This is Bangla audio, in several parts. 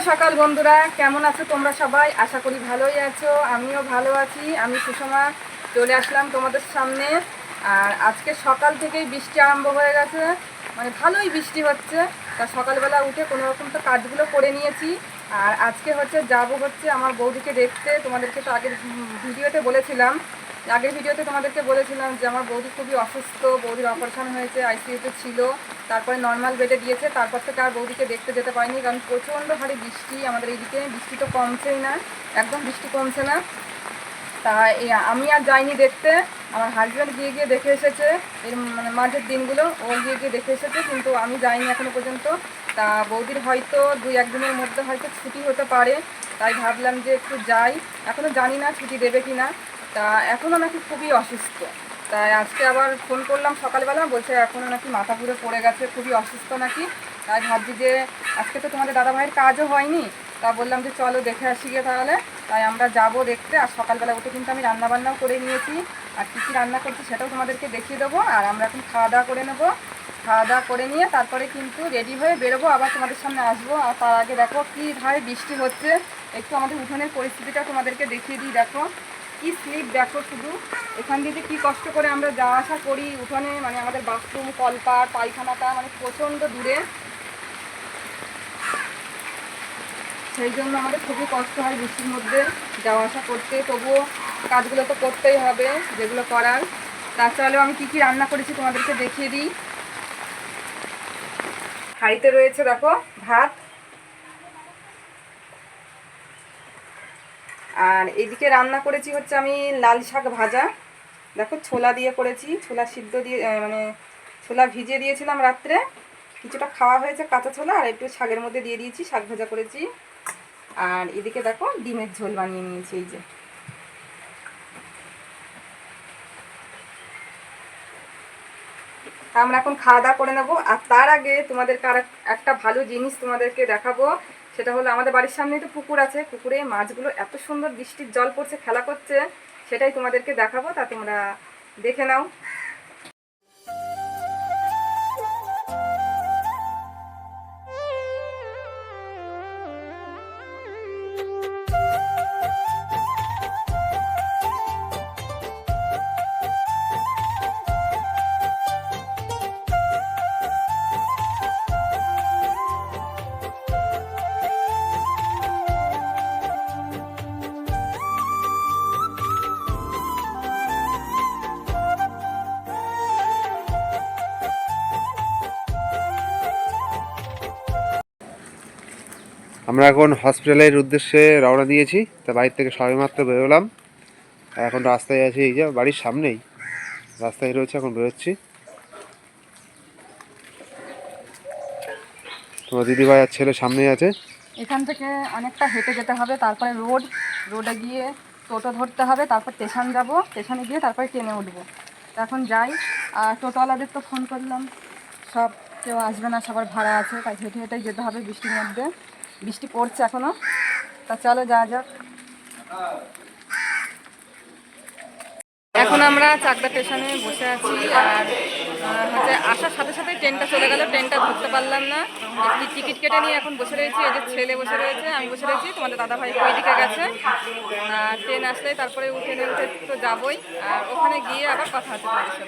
সকাল বন্ধুরা। কেমন আছো তোমরা সবাই? আশা করি ভালোই আছো। আমিও ভালো আছি। আমি সুষমা। চলে আসলাম তোমাদের সামনে। আর আজকে সকাল থেকেই বৃষ্টি আরম্ভ হয়ে গেছে। মানে ভালোই বৃষ্টি হচ্ছে। তা সকালবেলা উঠে কোনো রকম তো কাজগুলো করে নিয়েছি। আর আজকে হচ্ছে যাব হচ্ছে আমার বৌদিকে দেখতে। তোমাদেরকে তো আগের ভিডিওতে বলেছিলাম। আগের ভিডিওতে তোমাদেরকে বলেছিলাম যে আমার বৌদি খুবই অসুস্থ, বৌদির অপারেশন হয়েছে আইসিইউতে ছিল, তারপরে নর্মাল বেডে দিয়েছে, তারপর থেকে আর বৌদিকে দেখতে যেতে পারিনি কারণ প্রচণ্ড হারে বৃষ্টি আমাদের এইদিকে, বৃষ্টি তো কমছেই না, একদম বৃষ্টি কমছে না। তা আমি আর যাইনি দেখতে, আমার হাজব্যান্ড গিয়ে গিয়ে দেখে এসেছে, এর মানে মাঝের দিনগুলো ও গিয়ে গিয়ে দেখে এসেছে, কিন্তু আমি যাইনি এখনও পর্যন্ত। তা বৌদির হয়তো দুই একদিনের মধ্যে হয়তো ছুটি হতে পারে, তাই ভাবলাম যে একটু যাই এখনও জানি না ছুটি দেবে কি না তা এখনও নাকি খুবই অসুস্থ। তাই আজকে আবার ফোন করলাম সকালবেলা, বলছে এখনও নাকি মাথা ঘুরে পড়ে গেছে, খুবই অসুস্থ নাকি। তাই ভাবছি যে আজকে তো তোমাদের দাদাভাইয়ের কাজও হয়নি, তা বললাম যে চলো দেখে আসি গিয়ে তাহলে। তাই আমরা যাব দেখতে, আর সকালবেলা উঠে কিন্তু আমি রান্নাবান্নাও করে নিয়েছি। আর কী কী রান্না করছি সেটাও তোমাদেরকে দেখিয়ে দেবো, আর আমরা এখন খাওয়া দাওয়া করে নেব। খাওয়া দাওয়া করে নিয়ে তারপরে কিন্তু রেডি হয়ে বেরোবো, আবার তোমাদের সামনে আসব। আর তার আগে দেখো কী ভাবে বৃষ্টি হচ্ছে, একটু আমাদের উঠোনের পরিস্থিতিটা তোমাদেরকে দেখিয়ে দিই, দেখো। কি স্লিপ দেখো শুধু? এখান দিয়ে যে কী কষ্ট করে আমরা যাওয়া আসা করি, উঠোনে মানে আমাদের বাথরুম কলপার পায়খানাটা মানে প্রচণ্ড দূরে। সেই জন্য আমাদের খুবই কষ্ট হয় বৃষ্টির মধ্যে যাওয়া আসা করতে। তবুও কাজগুলো তো করতেই হবে, যেগুলো করার। তাছাড়াও আমি কী কী রান্না করেছি তোমাদেরকে দেখিয়ে দিই। হাঁড়িতে রয়েছে দেখো ভাত আর এদিকে রান্না করেছি হচ্ছে আমি লাল শাক ভাজা। দেখো ছোলা দিয়ে করেছি, ছোলা সিদ্ধ দিয়ে মানে ছোলা ভিজিয়ে দিয়েছিলাম রাত্রে। কিছুটা খাওয়া হয়েছে কাঁচা ছোলা আর একটু শাকের মধ্যে দিয়ে দিয়েছি, শাক ভাজা করেছি। আর এদিকে দেখো ডিমের ঝোল বানিয়ে নিয়েছি, এই যে। আমরা এখন খাওয়া দাওয়া করে নেব। আর তার আগে তোমাদেরকে আর একটা ভালো জিনিস তোমাদেরকে দেখাবো। সেটা হলো আমাদের বাড়ির সামনেই তো পুকুর আছে, পুকুরে মাছগুলো এত সুন্দর বৃষ্টির জল পড়ছে, খেলা করছে, সেটাই তোমাদেরকে দেখাবো, তা তোমরা দেখে নাও। আমরা এখন হসপিটালের উদ্দেশ্যে রওনা দিয়েছি। তা বাড়ির থেকে সবেমাত্র বেরোলাম। এখন রাস্তায় আছি, এই যে বাড়ির সামনেই। রাস্তায় রয়েছে, এখন বেরোচ্ছি। তোমার দিদিভাই আর ছেলে সামনেই আছে। এখান থেকে অনেকটা হেঁটে যেতে হবে, তারপরে রোড। রোডে গিয়ে টোটো ধরতে হবে, তারপর স্টেশন যাব। স্টেশনে গিয়ে তারপরে ট্রেনে উঠবো। এখন যাই। আর টোটোওয়ালাদের তো ফোন করলাম। সব কেউ আসবে না, সবার ভাড়া আছে, তাই হেঁটে হেঁটেই যেতে হবে বৃষ্টির মধ্যে। বৃষ্টি পড়ছে এখনও তা চলো যা যাক। এখন আমরা চাকদা স্টেশনে বসে আছি, আর হচ্ছে আসার সাথে সাথে ট্রেনটা চলে গেল। ট্রেনটা ধরতে পারলাম না। একটি টিকিট কেটে নিয়ে এখন বসে রয়েছি। এই যে ছেলে বসে রয়েছে, আমি বসে রয়েছি। তোমাদের দাদা ভাই ওই দিকে গেছে। আর ট্রেন আসলে তারপরে উঠে উঠে তো যাবোই। আর ওখানে গিয়ে আবার কথা হচ্ছে সাথে।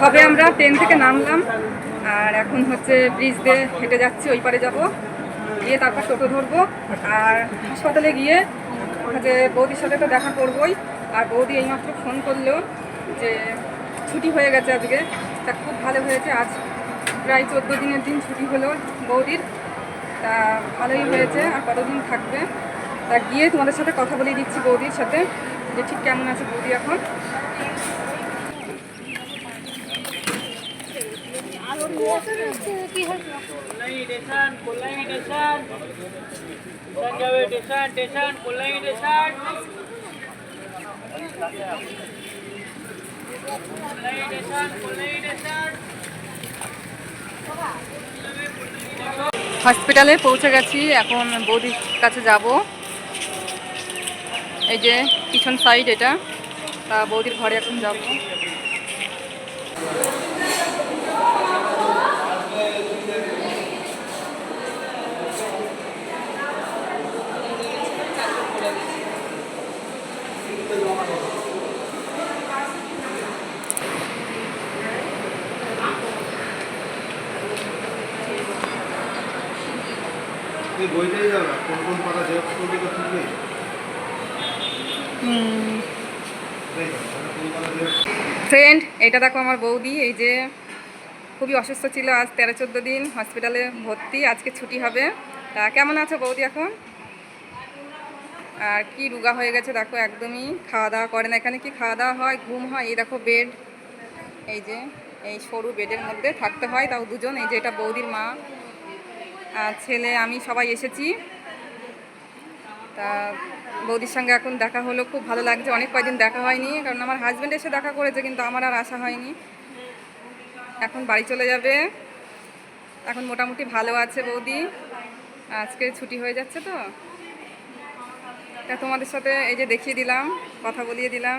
সবে আমরা ট্রেন থেকে নামলাম, আর এখন হচ্ছে ব্রিজ দিয়ে হেঁটে যাচ্ছি, ওই পারে যাব। গিয়ে তারপর টোটো ধরবো, আর হাসপাতালে গিয়ে হচ্ছে বৌদির সাথে তো দেখা করবোই। আর বৌদি এইমাত্র ফোন করল যে ছুটি হয়ে গেছে আজকে তা খুব ভালো হয়েছে আজ প্রায় চোদ্দ দিনের দিন ছুটি হলো বৌদির তা ভালোই হয়েছে আর কতদিন থাকবে তা গিয়ে তোমাদের সাথে কথা বলে দিচ্ছি বৌদির সাথে যে ঠিক কেমন আছে বৌদি এখন কোল্লাই স্টেশন কোল্লাই স্টেশন হসপিটালে পৌঁছে গেছি, এখন বৌদির কাছে যাব। এই যে পিছন সাইড এটা, তা বৌদির ঘরে এখন যাব। এই বইটাই না কোন কোন পাতা জেরক্স করবে তো ফ্রেন্ড এটা দেখো আমার বৌদি এই যে খুবই অসুস্থ ছিল আজ তেরো চোদ্দ দিন হসপিটালে ভর্তি আজকে ছুটি হবে। তা কেমন আছো বৌদি এখন? আর কি রুগা হয়ে গেছে দেখো একদমই খাওয়া দাওয়া করে না। এখানে কি খাওয়া দাওয়া হয় ঘুম হয়? এই দেখো বেড এই যে এই সরু বেডের মধ্যে থাকতে হয় তাও দুজন এই যে এটা বৌদির মা। ছেলে, আমি সবাই এসেছি। তা বৌদির সঙ্গে এখন দেখা হলো, খুব ভালো লাগছে। অনেক কয়দিন দেখা হয়নি, কারণ আমার হাজব্যান্ড এসে দেখা করেছে, কিন্তু আমার আর আসা হয়নি। এখন বাড়ি চলে যাবে। এখন মোটামুটি ভালো আছে বৌদি। আজকে ছুটি হয়ে যাচ্ছে তো। তা তোমাদের সাথে এই যে দেখিয়ে দিলাম, কথা বলিয়ে দিলাম।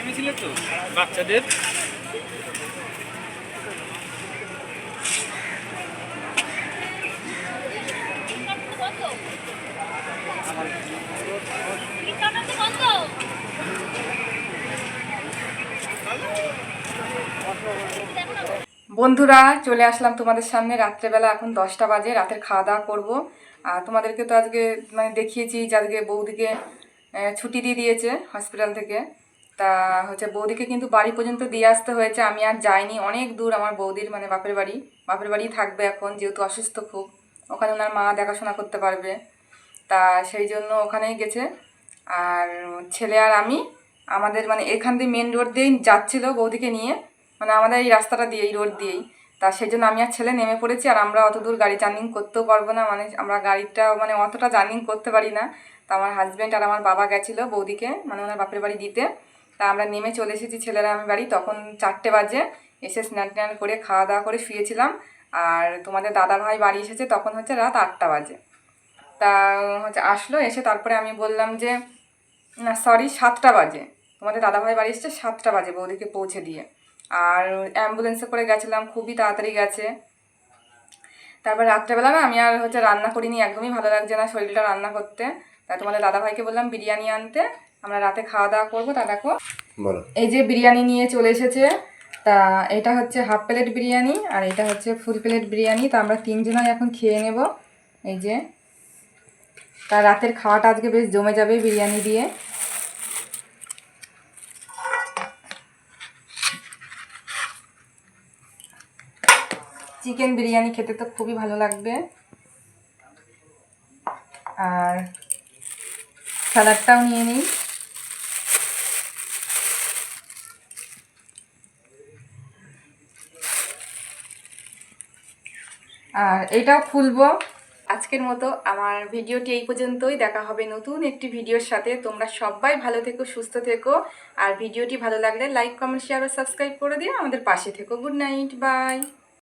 নেমেছিলে তো, বাচ্চাদের। বন্ধুরা, চলে আসলাম তোমাদের সামনে। রাত্রেবেলা এখন দশটা বাজে, রাতের খাওয়া দাওয়া করব। আর তোমাদেরকে তো আজকে মানে দেখিয়েছি যে আজকে বৌদিকে ছুটি দিয়ে দিয়েছে হসপিটাল থেকে। তা হচ্ছে বৌদিকে কিন্তু বাড়ি পর্যন্ত দিয়ে আসতে হয়েছে। আমি আর যাইনি, অনেক দূর আমার বৌদির মানে বাপের বাড়ি। বাপের বাড়ি থাকবে এখন, যেহেতু অসুস্থ খুব। ওখানে ওনার মা দেখাশোনা করতে পারবে। তা সেই জন্য ওখানেই গেছে। আর ছেলে আর আমি, আমাদের মানে এখান দিয়ে মেন রোড দিয়েই যাচ্ছিল বৌদিকে নিয়ে। মানে আমাদের এই রাস্তাটা দিয়ে এই রোড দিয়েই। তা সেই জন্য আমি আর ছেলে নেমে পড়েছি আর আমরা অত দূর গাড়ি জার্নিং করতেও পারব না। মানে আমরা গাড়িটা মানে অতটা জার্নিং করতে পারি না। তা আমার হাজব্যান্ড আর আমার বাবা গেছিল বৌদিকে মানে ওনার বাপের বাড়ি দিতে। তা আমরা নেমে চলে এসেছি ছেলেরা আমি বাড়ি, তখন চারটে বাজে। এসে স্নান টান করে, খাওয়া দাওয়া করে শুয়েছিলাম। আর তোমাদের দাদা ভাই বাড়ি এসেছে, তখন হচ্ছে রাত আটটা বাজে। তা হচ্ছে আসলো, এসে তারপরে আমি বললাম যে, না সরি সাতটা বাজে। তোমাদের দাদাভাই বাড়ি এসছে সাতটা বাজে বৌদিকে পৌঁছে দিয়ে। আর অ্যাম্বুলেন্সে করে গেছিলাম, খুবই তাড়াতাড়ি গেছে। তারপর রাত্রেবেলা না আমি আর হচ্ছে রান্না করিনি, একদমই ভালো লাগছে না শরীরটা রান্না করতে। তাই তোমাদের দাদাভাইকে বললাম বিরিয়ানি আনতে। আমরা রাতে খাওয়া দাওয়া করব তা দেখো। এই যে বিরিয়ানি নিয়ে চলে এসেছে তা এটা হচ্ছে হাফ প্লেট বিরিয়ানি আর এটা হচ্ছে ফুল প্লেট বিরিয়ানি। তা আমরা তিনজনাই এখন খেয়ে নেব। এই যে তা রাতের খাওয়াটা আজকে বেশ জমে যাবে বিরিয়ানি দিয়ে। চিকেন বিরিয়ানি খেতে তো খুবই ভালো লাগবে। আর স্যালাডটাও নিয়ে নিই। আর এটাও খুলবো। আজকের মতো আমার ভিডিওটি এই পর্যন্তই। দেখা হবে নতুন একটি ভিডিওর সাথে। তোমরা সবাই ভালো থেকো, সুস্থ থেকো। আর ভিডিওটি ভালো লাগলে লাইক, কমেন্ট শেয়ার ও সাবস্ক্রাইব করে দিও। আমাদের পাশে থেকো। Good night, bye.